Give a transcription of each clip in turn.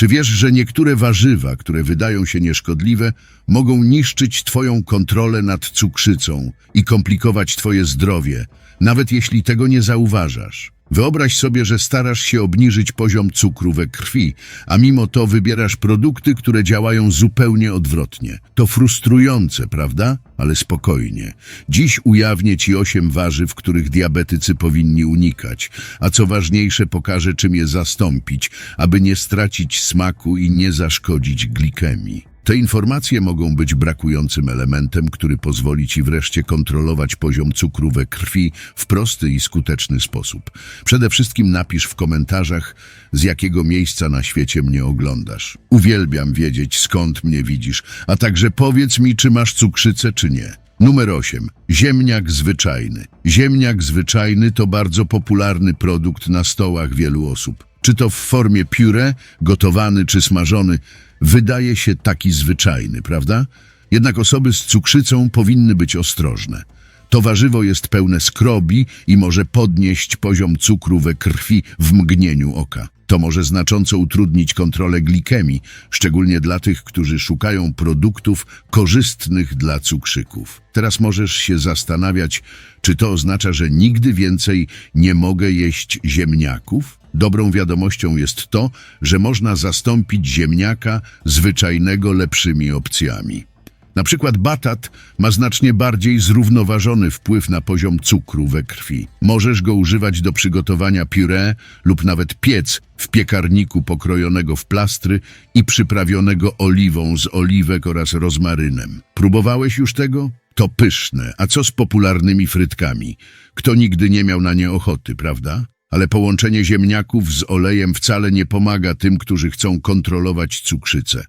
Czy wiesz, że niektóre warzywa, które wydają się nieszkodliwe, mogą niszczyć Twoją kontrolę nad cukrzycą i komplikować Twoje zdrowie, nawet jeśli tego nie zauważasz? Wyobraź sobie, że starasz się obniżyć poziom cukru we krwi, a mimo to wybierasz produkty, które działają zupełnie odwrotnie. To frustrujące, prawda? Ale spokojnie. Dziś ujawnię Ci osiem warzyw, których diabetycy powinni unikać, a co ważniejsze pokażę, czym je zastąpić, aby nie stracić smaku i nie zaszkodzić glikemii. Te informacje mogą być brakującym elementem, który pozwoli Ci wreszcie kontrolować poziom cukru we krwi w prosty i skuteczny sposób. Przede wszystkim napisz w komentarzach, z jakiego miejsca na świecie mnie oglądasz. Uwielbiam wiedzieć, skąd mnie widzisz, a także powiedz mi, czy masz cukrzycę, czy nie. Numer 8. Ziemniak zwyczajny. Ziemniak zwyczajny to bardzo popularny produkt na stołach wielu osób. Czy to w formie pióre, gotowany czy smażony, wydaje się taki zwyczajny, prawda? Jednak osoby z cukrzycą powinny być ostrożne. To warzywo jest pełne skrobi i może podnieść poziom cukru we krwi w mgnieniu oka. To może znacząco utrudnić kontrolę glikemii, szczególnie dla tych, którzy szukają produktów korzystnych dla cukrzyków. Teraz możesz się zastanawiać, czy to oznacza, że nigdy więcej nie mogę jeść ziemniaków? Dobrą wiadomością jest to, że można zastąpić ziemniaka zwyczajnego lepszymi opcjami. Na przykład batat ma znacznie bardziej zrównoważony wpływ na poziom cukru we krwi. Możesz go używać do przygotowania puree lub nawet piec w piekarniku pokrojonego w plastry i przyprawionego oliwą z oliwek oraz rozmarynem. Próbowałeś już tego? To pyszne. A co z popularnymi frytkami? Kto nigdy nie miał na nie ochoty, prawda? Ale połączenie ziemniaków z olejem wcale nie pomaga tym, którzy chcą kontrolować cukrzycę.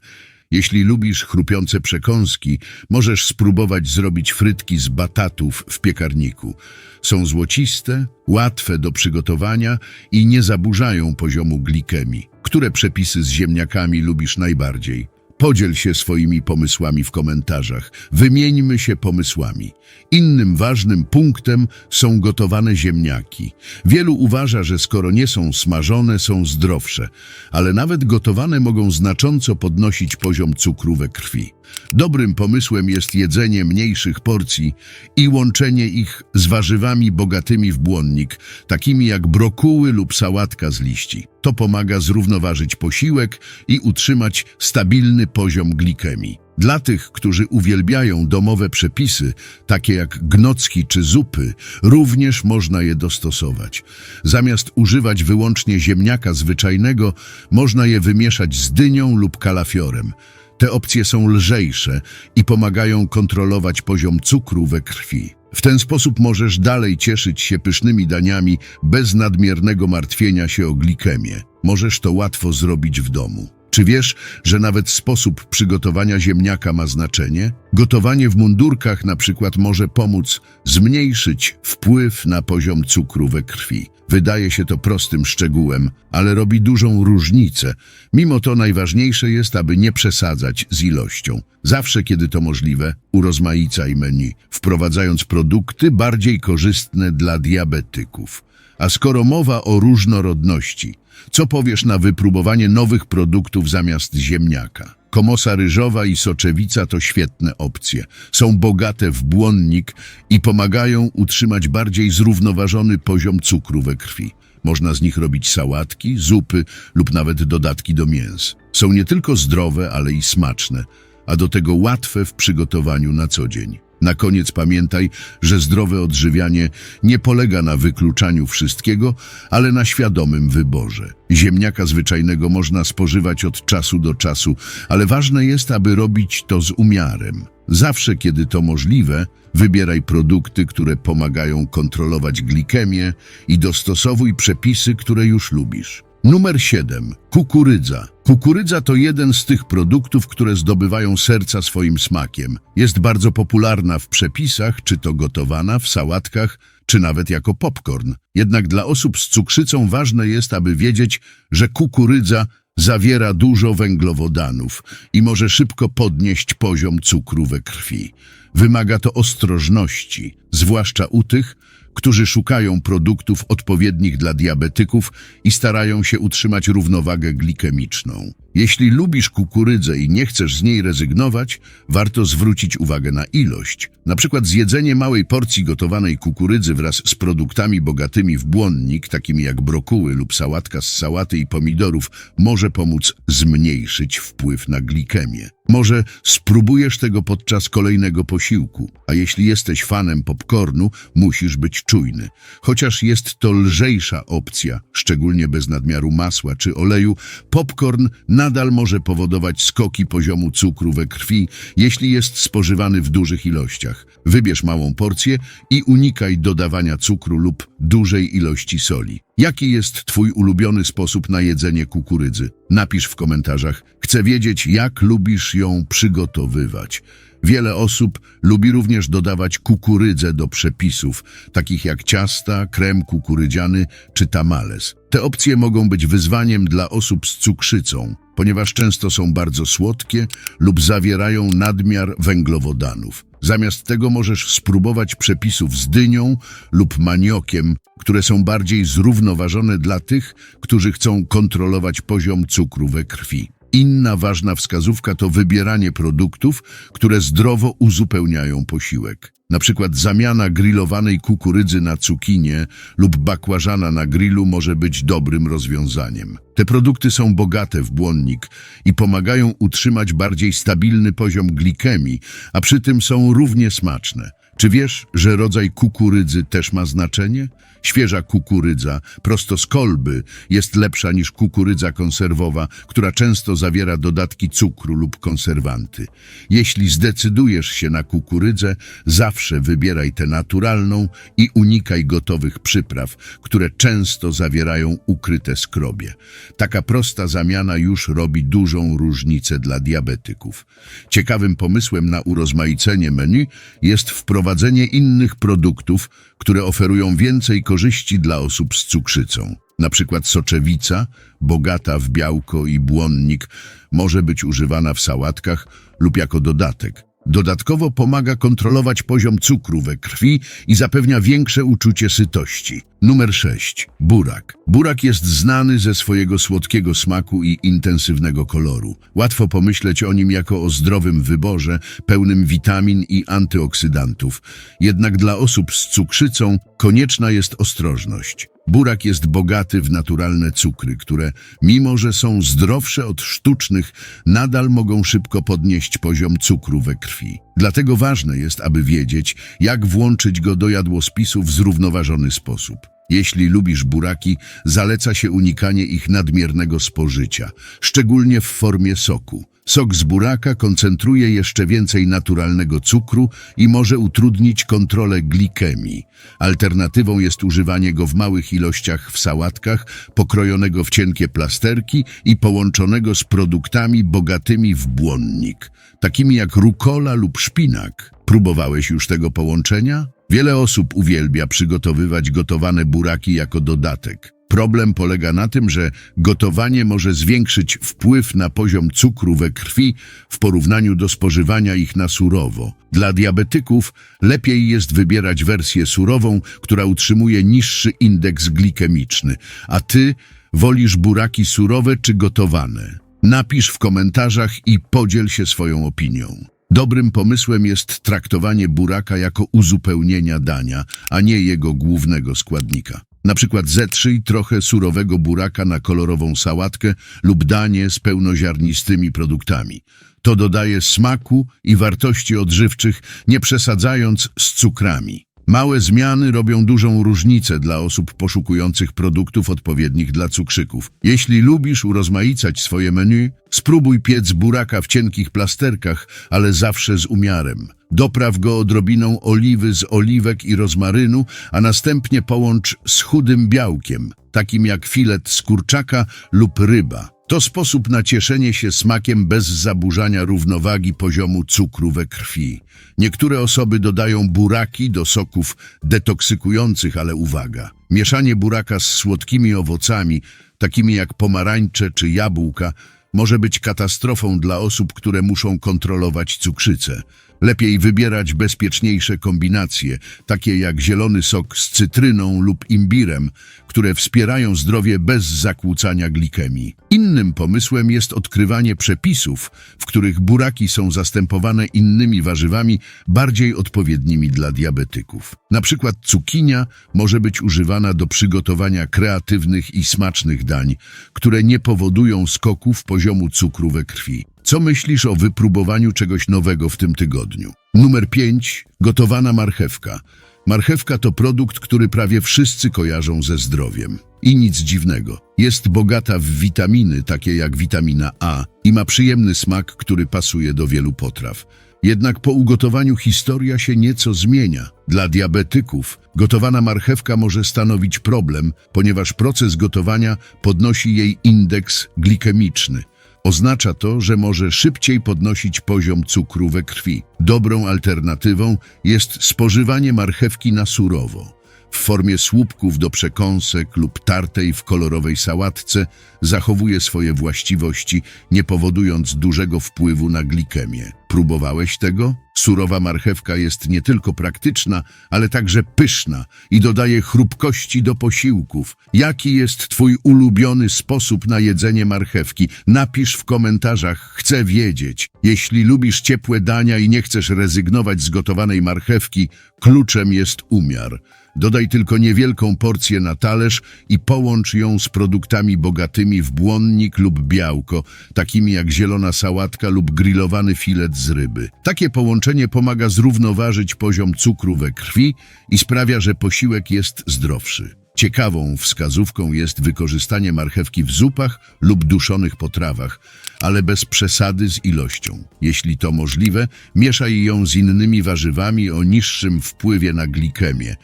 Jeśli lubisz chrupiące przekąski, możesz spróbować zrobić frytki z batatów w piekarniku. Są złociste, łatwe do przygotowania i nie zaburzają poziomu glikemii. Które przepisy z ziemniakami lubisz najbardziej? Podziel się swoimi pomysłami w komentarzach. Wymieńmy się pomysłami. Innym ważnym punktem są gotowane ziemniaki. Wielu uważa, że skoro nie są smażone, są zdrowsze, ale nawet gotowane mogą znacząco podnosić poziom cukru we krwi. Dobrym pomysłem jest jedzenie mniejszych porcji i łączenie ich z warzywami bogatymi w błonnik, takimi jak brokuły lub sałatka z liści. To pomaga zrównoważyć posiłek i utrzymać stabilny poziom glikemii. Dla tych, którzy uwielbiają domowe przepisy, takie jak gnocki czy zupy, również można je dostosować. Zamiast używać wyłącznie ziemniaka zwyczajnego, można je wymieszać z dynią lub kalafiorem. Te opcje są lżejsze i pomagają kontrolować poziom cukru we krwi. W ten sposób możesz dalej cieszyć się pysznymi daniami bez nadmiernego martwienia się o glikemię. Możesz to łatwo zrobić w domu. Czy wiesz, że nawet sposób przygotowania ziemniaka ma znaczenie? Gotowanie w mundurkach na przykład może pomóc zmniejszyć wpływ na poziom cukru we krwi. Wydaje się to prostym szczegółem, ale robi dużą różnicę. Mimo to najważniejsze jest, aby nie przesadzać z ilością. Zawsze, kiedy to możliwe, urozmaicaj menu, wprowadzając produkty bardziej korzystne dla diabetyków. A skoro mowa o różnorodności, co powiesz na wypróbowanie nowych produktów zamiast ziemniaka? Komosa ryżowa i soczewica to świetne opcje. Są bogate w błonnik i pomagają utrzymać bardziej zrównoważony poziom cukru we krwi. Można z nich robić sałatki, zupy lub nawet dodatki do mięs. Są nie tylko zdrowe, ale i smaczne, a do tego łatwe w przygotowaniu na co dzień. Na koniec pamiętaj, że zdrowe odżywianie nie polega na wykluczaniu wszystkiego, ale na świadomym wyborze. Ziemniaka zwyczajnego można spożywać od czasu do czasu, ale ważne jest, aby robić to z umiarem. Zawsze, kiedy to możliwe, wybieraj produkty, które pomagają kontrolować glikemię i dostosowuj przepisy, które już lubisz. Numer 7. Kukurydza. Kukurydza to jeden z tych produktów, które zdobywają serca swoim smakiem. Jest bardzo popularna w przepisach, czy to gotowana, w sałatkach, czy nawet jako popcorn. Jednak dla osób z cukrzycą ważne jest, aby wiedzieć, że kukurydza zawiera dużo węglowodanów i może szybko podnieść poziom cukru we krwi. Wymaga to ostrożności, zwłaszcza u tych, którzy szukają produktów odpowiednich dla diabetyków i starają się utrzymać równowagę glikemiczną. Jeśli lubisz kukurydzę i nie chcesz z niej rezygnować, warto zwrócić uwagę na ilość. Na przykład zjedzenie małej porcji gotowanej kukurydzy wraz z produktami bogatymi w błonnik, takimi jak brokuły lub sałatka z sałaty i pomidorów, może pomóc zmniejszyć wpływ na glikemię. Może spróbujesz tego podczas kolejnego posiłku, a jeśli jesteś fanem popcornu, musisz być czujny. Chociaż jest to lżejsza opcja, szczególnie bez nadmiaru masła czy oleju, popcorn nadal może powodować skoki poziomu cukru we krwi, jeśli jest spożywany w dużych ilościach. Wybierz małą porcję i unikaj dodawania cukru lub dużej ilości soli. Jaki jest Twój ulubiony sposób na jedzenie kukurydzy? Napisz w komentarzach. Chcę wiedzieć, jak lubisz ją przygotowywać. Wiele osób lubi również dodawać kukurydzę do przepisów, takich jak ciasta, krem kukurydziany czy tamales. Te opcje mogą być wyzwaniem dla osób z cukrzycą, ponieważ często są bardzo słodkie lub zawierają nadmiar węglowodanów. Zamiast tego możesz spróbować przepisów z dynią lub maniokiem, które są bardziej zrównoważone dla tych, którzy chcą kontrolować poziom cukru we krwi. Inna ważna wskazówka to wybieranie produktów, które zdrowo uzupełniają posiłek. Na przykład zamiana grillowanej kukurydzy na cukinię lub bakłażana na grillu może być dobrym rozwiązaniem. Te produkty są bogate w błonnik i pomagają utrzymać bardziej stabilny poziom glikemii, a przy tym są równie smaczne. Czy wiesz, że rodzaj kukurydzy też ma znaczenie? Świeża kukurydza, prosto z kolby, jest lepsza niż kukurydza konserwowa, która często zawiera dodatki cukru lub konserwanty. Jeśli zdecydujesz się na kukurydzę, zawsze wybieraj tę naturalną i unikaj gotowych przypraw, które często zawierają ukryte skrobie. Taka prosta zamiana już robi dużą różnicę dla diabetyków. Ciekawym pomysłem na urozmaicenie menu jest wprowadzenie innych produktów, które oferują więcej korzyści dla osób z cukrzycą. Na przykład soczewica, bogata w białko i błonnik, może być używana w sałatkach lub jako dodatek. Dodatkowo pomaga kontrolować poziom cukru we krwi i zapewnia większe uczucie sytości. Numer 6. Burak. Burak jest znany ze swojego słodkiego smaku i intensywnego koloru. Łatwo pomyśleć o nim jako o zdrowym wyborze, pełnym witamin i antyoksydantów. Jednak dla osób z cukrzycą konieczna jest ostrożność. Burak jest bogaty w naturalne cukry, które, mimo że są zdrowsze od sztucznych, nadal mogą szybko podnieść poziom cukru we krwi. Dlatego ważne jest, aby wiedzieć, jak włączyć go do jadłospisu w zrównoważony sposób. Jeśli lubisz buraki, zaleca się unikanie ich nadmiernego spożycia, szczególnie w formie soku. Sok z buraka koncentruje jeszcze więcej naturalnego cukru i może utrudnić kontrolę glikemii. Alternatywą jest używanie go w małych ilościach w sałatkach, pokrojonego w cienkie plasterki i połączonego z produktami bogatymi w błonnik, takimi jak rukola lub szpinak. Próbowałeś już tego połączenia? Wiele osób uwielbia przygotowywać gotowane buraki jako dodatek. Problem polega na tym, że gotowanie może zwiększyć wpływ na poziom cukru we krwi w porównaniu do spożywania ich na surowo. Dla diabetyków lepiej jest wybierać wersję surową, która utrzymuje niższy indeks glikemiczny, a ty wolisz buraki surowe czy gotowane? Napisz w komentarzach i podziel się swoją opinią. Dobrym pomysłem jest traktowanie buraka jako uzupełnienia dania, a nie jego głównego składnika. Na przykład zetrzyj trochę surowego buraka na kolorową sałatkę lub danie z pełnoziarnistymi produktami. To dodaje smaku i wartości odżywczych, nie przesadzając z cukrami. Małe zmiany robią dużą różnicę dla osób poszukujących produktów odpowiednich dla cukrzyków. Jeśli lubisz urozmaicać swoje menu, spróbuj piec buraka w cienkich plasterkach, ale zawsze z umiarem. Dopraw go odrobiną oliwy z oliwek i rozmarynu, a następnie połącz z chudym białkiem, takim jak filet z kurczaka lub ryba. To sposób na cieszenie się smakiem bez zaburzania równowagi poziomu cukru we krwi. Niektóre osoby dodają buraki do soków detoksykujących, ale uwaga. Mieszanie buraka z słodkimi owocami, takimi jak pomarańcze czy jabłka, może być katastrofą dla osób, które muszą kontrolować cukrzycę. Lepiej wybierać bezpieczniejsze kombinacje, takie jak zielony sok z cytryną lub imbirem, które wspierają zdrowie bez zakłócania glikemii. Innym pomysłem jest odkrywanie przepisów, w których buraki są zastępowane innymi warzywami bardziej odpowiednimi dla diabetyków. Na przykład cukinia może być używana do przygotowania kreatywnych i smacznych dań, które nie powodują skoków poziomu cukru we krwi. Co myślisz o wypróbowaniu czegoś nowego w tym tygodniu? Numer 5. Gotowana marchewka. Marchewka to produkt, który prawie wszyscy kojarzą ze zdrowiem. I nic dziwnego. Jest bogata w witaminy, takie jak witamina A, i ma przyjemny smak, który pasuje do wielu potraw. Jednak po ugotowaniu historia się nieco zmienia. Dla diabetyków gotowana marchewka może stanowić problem, ponieważ proces gotowania podnosi jej indeks glikemiczny. Oznacza to, że może szybciej podnosić poziom cukru we krwi. Dobrą alternatywą jest spożywanie marchewki na surowo. W formie słupków do przekąsek lub tartej w kolorowej sałatce zachowuje swoje właściwości, nie powodując dużego wpływu na glikemię. Próbowałeś tego? Surowa marchewka jest nie tylko praktyczna, ale także pyszna i dodaje chrupkości do posiłków. Jaki jest Twój ulubiony sposób na jedzenie marchewki? Napisz w komentarzach, chcę wiedzieć. Jeśli lubisz ciepłe dania i nie chcesz rezygnować z gotowanej marchewki, kluczem jest umiar. Dodaj tylko niewielką porcję na talerz i połącz ją z produktami bogatymi w błonnik lub białko, takimi jak zielona sałatka lub grillowany filet z ryby. Takie połączenie pomaga zrównoważyć poziom cukru we krwi i sprawia, że posiłek jest zdrowszy. Ciekawą wskazówką jest wykorzystanie marchewki w zupach lub duszonych potrawach, ale bez przesady z ilością. Jeśli to możliwe, mieszaj ją z innymi warzywami o niższym wpływie na glikemię,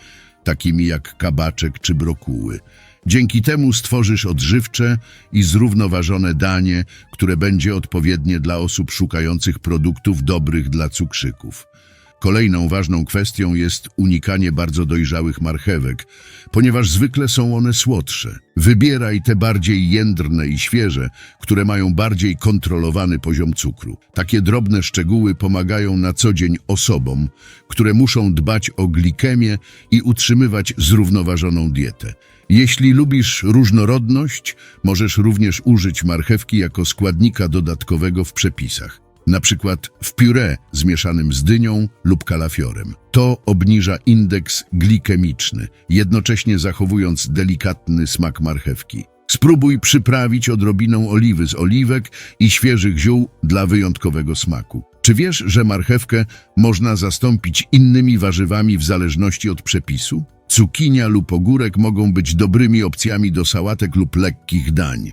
takimi jak kabaczek czy brokuły. Dzięki temu stworzysz odżywcze i zrównoważone danie, które będzie odpowiednie dla osób szukających produktów dobrych dla cukrzyków. Kolejną ważną kwestią jest unikanie bardzo dojrzałych marchewek, ponieważ zwykle są one słodsze. Wybieraj te bardziej jędrne i świeże, które mają bardziej kontrolowany poziom cukru. Takie drobne szczegóły pomagają na co dzień osobom, które muszą dbać o glikemię i utrzymywać zrównoważoną dietę. Jeśli lubisz różnorodność, możesz również użyć marchewki jako składnika dodatkowego w przepisach na przykład w pióre zmieszanym z dynią lub kalafiorem. To obniża indeks glikemiczny, jednocześnie zachowując delikatny smak marchewki. Spróbuj przyprawić odrobiną oliwy z oliwek i świeżych ziół dla wyjątkowego smaku. Czy wiesz, że marchewkę można zastąpić innymi warzywami w zależności od przepisu? Cukinia lub ogórek mogą być dobrymi opcjami do sałatek lub lekkich dań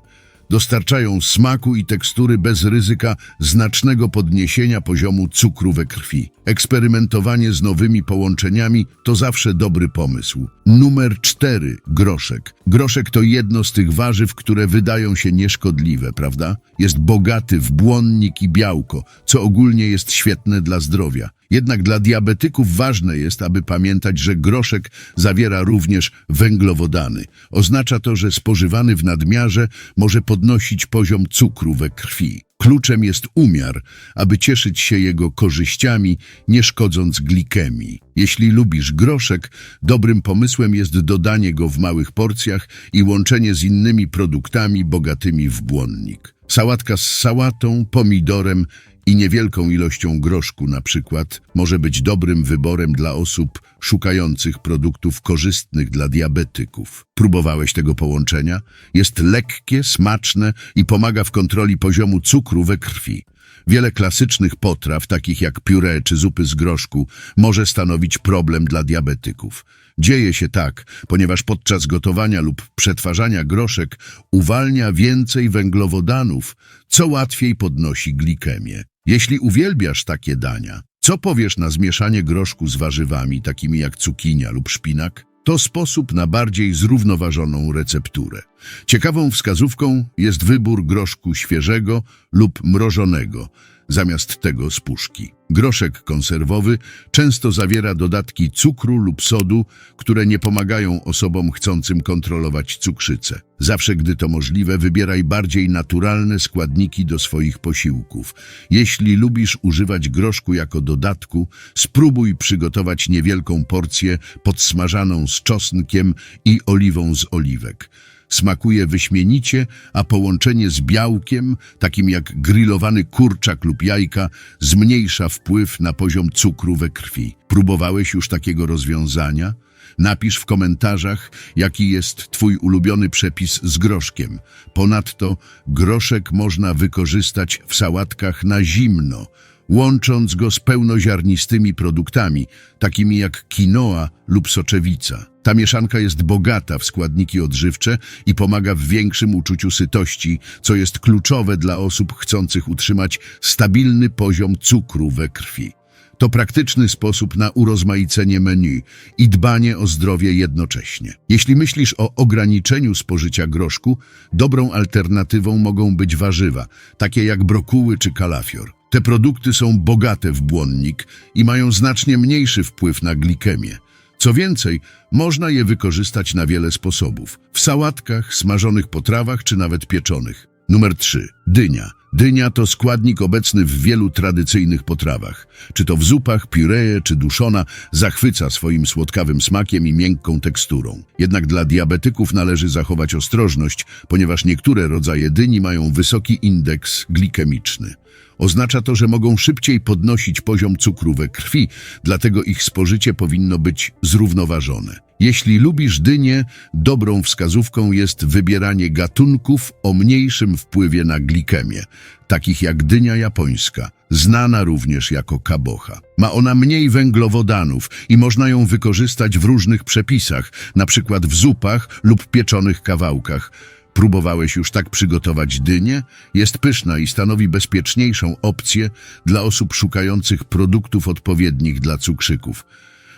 dostarczają smaku i tekstury bez ryzyka znacznego podniesienia poziomu cukru we krwi. Eksperymentowanie z nowymi połączeniami to zawsze dobry pomysł. Numer 4. Groszek. Groszek to jedno z tych warzyw, które wydają się nieszkodliwe, prawda? Jest bogaty w błonnik i białko, co ogólnie jest świetne dla zdrowia. Jednak dla diabetyków ważne jest, aby pamiętać, że groszek zawiera również węglowodany. Oznacza to, że spożywany w nadmiarze może podnosić poziom cukru we krwi. Kluczem jest umiar, aby cieszyć się jego korzyściami, nie szkodząc glikemii. Jeśli lubisz groszek, dobrym pomysłem jest dodanie go w małych porcjach i łączenie z innymi produktami bogatymi w błonnik. Sałatka z sałatą, pomidorem i niewielką ilością groszku na przykład może być dobrym wyborem dla osób szukających produktów korzystnych dla diabetyków. Próbowałeś tego połączenia? Jest lekkie, smaczne i pomaga w kontroli poziomu cukru we krwi. Wiele klasycznych potraw, takich jak pióre czy zupy z groszku, może stanowić problem dla diabetyków. Dzieje się tak, ponieważ podczas gotowania lub przetwarzania groszek uwalnia więcej węglowodanów, co łatwiej podnosi glikemię. Jeśli uwielbiasz takie dania, co powiesz na zmieszanie groszku z warzywami, takimi jak cukinia lub szpinak? To sposób na bardziej zrównoważoną recepturę. Ciekawą wskazówką jest wybór groszku świeżego lub mrożonego. Zamiast tego z puszki. Groszek konserwowy często zawiera dodatki cukru lub sodu, które nie pomagają osobom chcącym kontrolować cukrzycę. Zawsze, gdy to możliwe, wybieraj bardziej naturalne składniki do swoich posiłków. Jeśli lubisz używać groszku jako dodatku, spróbuj przygotować niewielką porcję podsmażaną z czosnkiem i oliwą z oliwek. Smakuje wyśmienicie, a połączenie z białkiem, takim jak grillowany kurczak lub jajka, zmniejsza wpływ na poziom cukru we krwi. Próbowałeś już takiego rozwiązania? Napisz w komentarzach, jaki jest Twój ulubiony przepis z groszkiem. Ponadto groszek można wykorzystać w sałatkach na zimno, łącząc go z pełnoziarnistymi produktami, takimi jak quinoa lub soczewica. Ta mieszanka jest bogata w składniki odżywcze i pomaga w większym uczuciu sytości, co jest kluczowe dla osób chcących utrzymać stabilny poziom cukru we krwi. To praktyczny sposób na urozmaicenie menu i dbanie o zdrowie jednocześnie. Jeśli myślisz o ograniczeniu spożycia groszku, dobrą alternatywą mogą być warzywa, takie jak brokuły czy kalafior. Te produkty są bogate w błonnik i mają znacznie mniejszy wpływ na glikemię. Co więcej, można je wykorzystać na wiele sposobów. W sałatkach, smażonych potrawach czy nawet pieczonych. Numer 3. Dynia. Dynia to składnik obecny w wielu tradycyjnych potrawach. Czy to w zupach, pióreje czy duszona, zachwyca swoim słodkawym smakiem i miękką teksturą. Jednak dla diabetyków należy zachować ostrożność, ponieważ niektóre rodzaje dyni mają wysoki indeks glikemiczny. Oznacza to, że mogą szybciej podnosić poziom cukru we krwi, dlatego ich spożycie powinno być zrównoważone. Jeśli lubisz dynię, dobrą wskazówką jest wybieranie gatunków o mniejszym wpływie na glikemię, takich jak dynia japońska, znana również jako kabocha. Ma ona mniej węglowodanów i można ją wykorzystać w różnych przepisach, przykład w zupach lub pieczonych kawałkach. Próbowałeś już tak przygotować dynię? Jest pyszna i stanowi bezpieczniejszą opcję dla osób szukających produktów odpowiednich dla cukrzyków.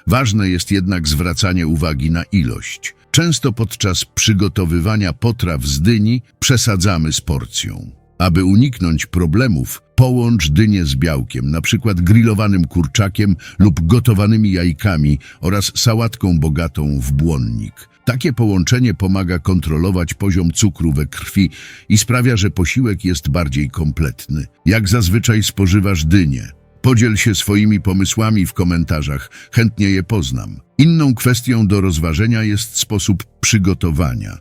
Ważne jest jednak zwracanie uwagi na ilość. Często podczas przygotowywania potraw z dyni przesadzamy z porcją. Aby uniknąć problemów, połącz dynię z białkiem, przykład grillowanym kurczakiem lub gotowanymi jajkami oraz sałatką bogatą w błonnik. Takie połączenie pomaga kontrolować poziom cukru we krwi i sprawia, że posiłek jest bardziej kompletny. Jak zazwyczaj spożywasz dynię? Podziel się swoimi pomysłami w komentarzach, chętnie je poznam. Inną kwestią do rozważenia jest sposób przygotowania.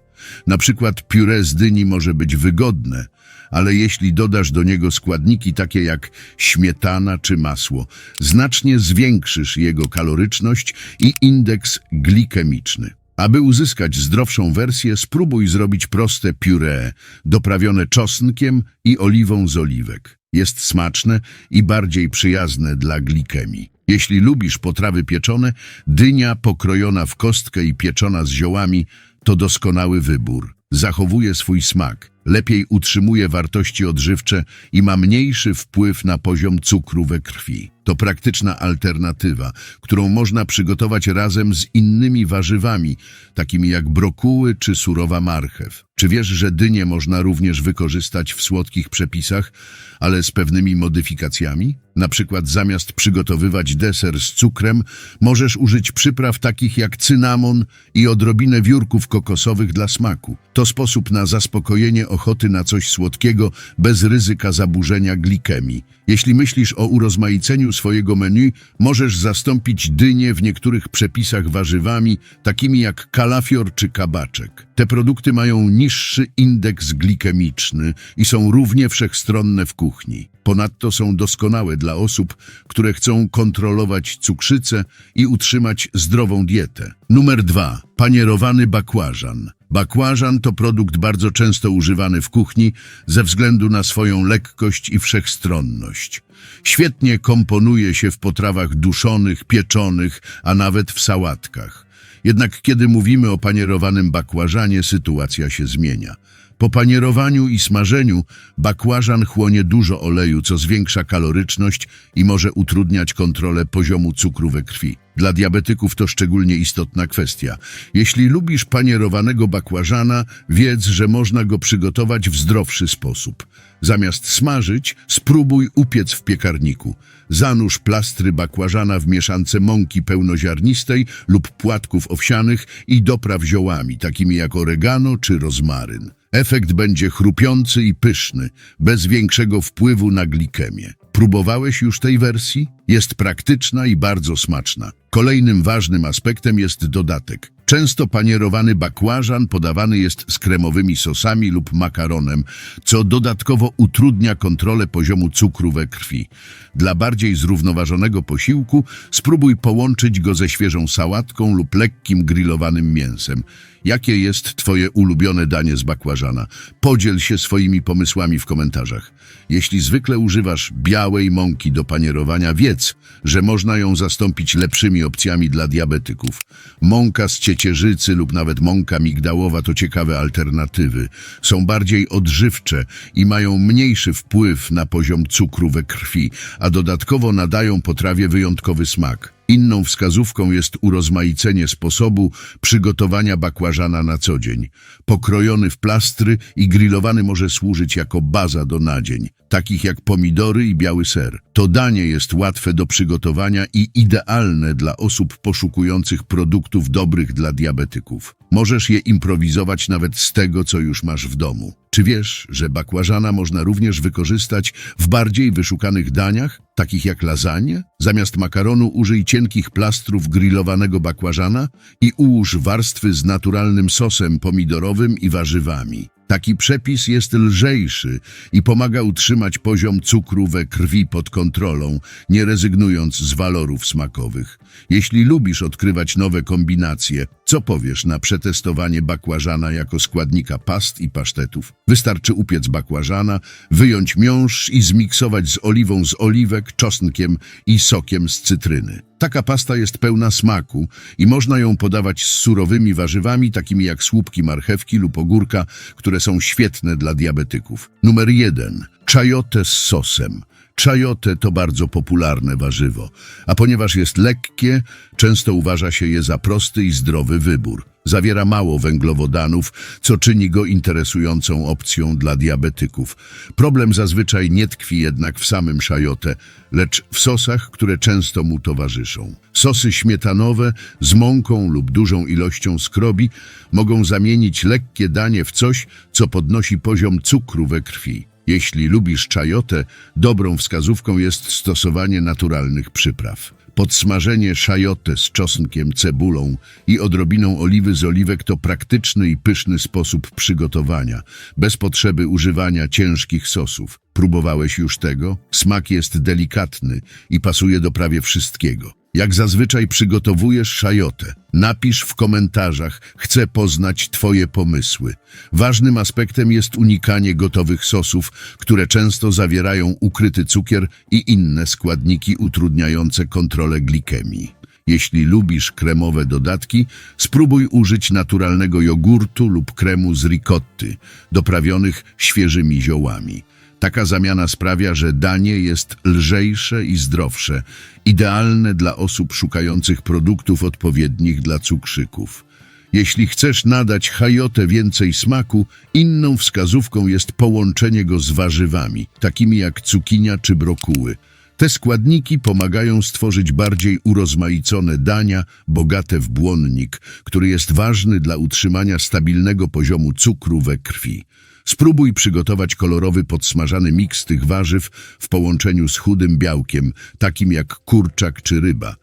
Na przykład pióre z dyni może być wygodne, ale jeśli dodasz do niego składniki takie jak śmietana czy masło, znacznie zwiększysz jego kaloryczność i indeks glikemiczny. Aby uzyskać zdrowszą wersję, spróbuj zrobić proste puree, doprawione czosnkiem i oliwą z oliwek. Jest smaczne i bardziej przyjazne dla glikemii. Jeśli lubisz potrawy pieczone, dynia pokrojona w kostkę i pieczona z ziołami to doskonały wybór. Zachowuje swój smak, lepiej utrzymuje wartości odżywcze i ma mniejszy wpływ na poziom cukru we krwi. To praktyczna alternatywa, którą można przygotować razem z innymi warzywami, takimi jak brokuły czy surowa marchew. Czy wiesz, że dynię można również wykorzystać w słodkich przepisach, ale z pewnymi modyfikacjami? Na przykład zamiast przygotowywać deser z cukrem, możesz użyć przypraw takich jak cynamon i odrobinę wiórków kokosowych dla smaku. To sposób na zaspokojenie ochoty na coś słodkiego bez ryzyka zaburzenia glikemii. Jeśli myślisz o urozmaiceniu swojego menu, możesz zastąpić dynię w niektórych przepisach warzywami, takimi jak kalafior czy kabaczek. Te produkty mają niższy indeks glikemiczny i są równie wszechstronne w kuchni. Ponadto są doskonałe dla osób, które chcą kontrolować cukrzycę i utrzymać zdrową dietę. Numer 2. Panierowany bakłażan. Bakłażan to produkt bardzo często używany w kuchni ze względu na swoją lekkość i wszechstronność. Świetnie komponuje się w potrawach duszonych, pieczonych, a nawet w sałatkach. Jednak kiedy mówimy o panierowanym bakłażanie, sytuacja się zmienia. Po panierowaniu i smażeniu bakłażan chłonie dużo oleju, co zwiększa kaloryczność i może utrudniać kontrolę poziomu cukru we krwi. Dla diabetyków to szczególnie istotna kwestia. Jeśli lubisz panierowanego bakłażana, wiedz, że można go przygotować w zdrowszy sposób. Zamiast smażyć, spróbuj upiec w piekarniku. Zanurz plastry bakłażana w mieszance mąki pełnoziarnistej lub płatków owsianych i dopraw ziołami, takimi jak oregano czy rozmaryn. Efekt będzie chrupiący i pyszny, bez większego wpływu na glikemię. Próbowałeś już tej wersji? Jest praktyczna i bardzo smaczna. Kolejnym ważnym aspektem jest dodatek. Często panierowany bakłażan podawany jest z kremowymi sosami lub makaronem, co dodatkowo utrudnia kontrolę poziomu cukru we krwi. Dla bardziej zrównoważonego posiłku spróbuj połączyć go ze świeżą sałatką lub lekkim grillowanym mięsem. Jakie jest Twoje ulubione danie z bakłażana? Podziel się swoimi pomysłami w komentarzach. Jeśli zwykle używasz białej mąki do panierowania, wiedz, że można ją zastąpić lepszymi opcjami dla diabetyków. Mąka z ciecierzycy lub nawet mąka migdałowa to ciekawe alternatywy. Są bardziej odżywcze i mają mniejszy wpływ na poziom cukru we krwi, a dodatkowo nadają potrawie wyjątkowy smak. Inną wskazówką jest urozmaicenie sposobu przygotowania bakłażana na co dzień. Pokrojony w plastry i grillowany może służyć jako baza do nadzień, takich jak pomidory i biały ser. To danie jest łatwe do przygotowania i idealne dla osób poszukujących produktów dobrych dla diabetyków. Możesz je improwizować nawet z tego, co już masz w domu. Czy wiesz, że bakłażana można również wykorzystać w bardziej wyszukanych daniach, takich jak lasagne? Zamiast makaronu użyj cienkich plastrów grillowanego bakłażana i ułóż warstwy z naturalnym sosem pomidorowym i warzywami. Taki przepis jest lżejszy i pomaga utrzymać poziom cukru we krwi pod kontrolą, nie rezygnując z walorów smakowych. Jeśli lubisz odkrywać nowe kombinacje, co powiesz na przetestowanie bakłażana jako składnika past i pasztetów? Wystarczy upiec bakłażana, wyjąć miąższ i zmiksować z oliwą z oliwek, czosnkiem i sokiem z cytryny. Taka pasta jest pełna smaku i można ją podawać z surowymi warzywami, takimi jak słupki marchewki lub ogórka, które są świetne dla diabetyków. Numer jeden. Chayote z sosem. Chayote to bardzo popularne warzywo, a ponieważ jest lekkie, często uważa się je za prosty i zdrowy wybór. Zawiera mało węglowodanów, co czyni go interesującą opcją dla diabetyków. Problem zazwyczaj nie tkwi jednak w samym szajote, lecz w sosach, które często mu towarzyszą. Sosy śmietanowe z mąką lub dużą ilością skrobi mogą zamienić lekkie danie w coś, co podnosi poziom cukru we krwi. Jeśli lubisz czajotę, dobrą wskazówką jest stosowanie naturalnych przypraw. Podsmażenie szajote z czosnkiem, cebulą i odrobiną oliwy z oliwek to praktyczny i pyszny sposób przygotowania, bez potrzeby używania ciężkich sosów. Próbowałeś już tego? Smak jest delikatny i pasuje do prawie wszystkiego. Jak zazwyczaj przygotowujesz szajotę. Napisz w komentarzach, chcę poznać Twoje pomysły. Ważnym aspektem jest unikanie gotowych sosów, które często zawierają ukryty cukier i inne składniki utrudniające kontrolę glikemii. Jeśli lubisz kremowe dodatki, spróbuj użyć naturalnego jogurtu lub kremu z ricotty, doprawionych świeżymi ziołami. Taka zamiana sprawia, że danie jest lżejsze i zdrowsze, idealne dla osób szukających produktów odpowiednich dla cukrzyków. Jeśli chcesz nadać hajotę więcej smaku, inną wskazówką jest połączenie go z warzywami, takimi jak cukinia czy brokuły. Te składniki pomagają stworzyć bardziej urozmaicone dania, bogate w błonnik, który jest ważny dla utrzymania stabilnego poziomu cukru we krwi. Spróbuj przygotować kolorowy podsmażany miks tych warzyw w połączeniu z chudym białkiem, takim jak kurczak czy ryba.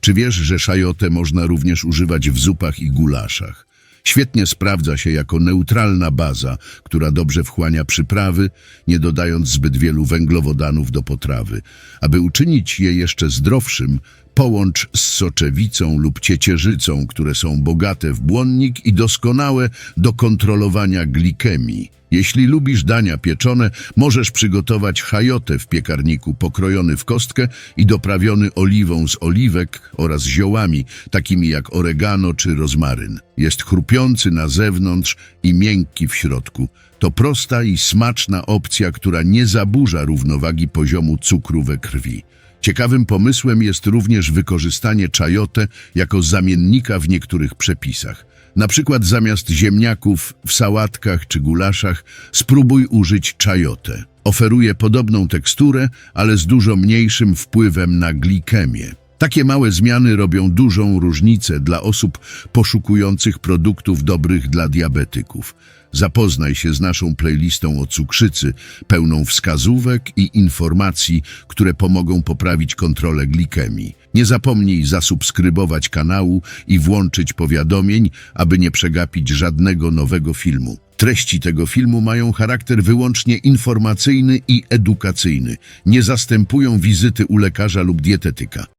Czy wiesz, że szajotę można również używać w zupach i gulaszach? Świetnie sprawdza się jako neutralna baza, która dobrze wchłania przyprawy, nie dodając zbyt wielu węglowodanów do potrawy. Aby uczynić je jeszcze zdrowszym, połącz z soczewicą lub ciecierzycą, które są bogate w błonnik i doskonałe do kontrolowania glikemii. Jeśli lubisz dania pieczone, możesz przygotować hajotę w piekarniku pokrojony w kostkę i doprawiony oliwą z oliwek oraz ziołami, takimi jak oregano czy rozmaryn. Jest chrupiący na zewnątrz i miękki w środku. To prosta i smaczna opcja, która nie zaburza równowagi poziomu cukru we krwi. Ciekawym pomysłem jest również wykorzystanie czajote jako zamiennika w niektórych przepisach. Na przykład zamiast ziemniaków w sałatkach czy gulaszach spróbuj użyć czajote. Oferuje podobną teksturę, ale z dużo mniejszym wpływem na glikemię. Takie małe zmiany robią dużą różnicę dla osób poszukujących produktów dobrych dla diabetyków. Zapoznaj się z naszą playlistą o cukrzycy, pełną wskazówek i informacji, które pomogą poprawić kontrolę glikemii. Nie zapomnij zasubskrybować kanału i włączyć powiadomień, aby nie przegapić żadnego nowego filmu. Treści tego filmu mają charakter wyłącznie informacyjny i edukacyjny. Nie zastępują wizyty u lekarza lub dietetyka.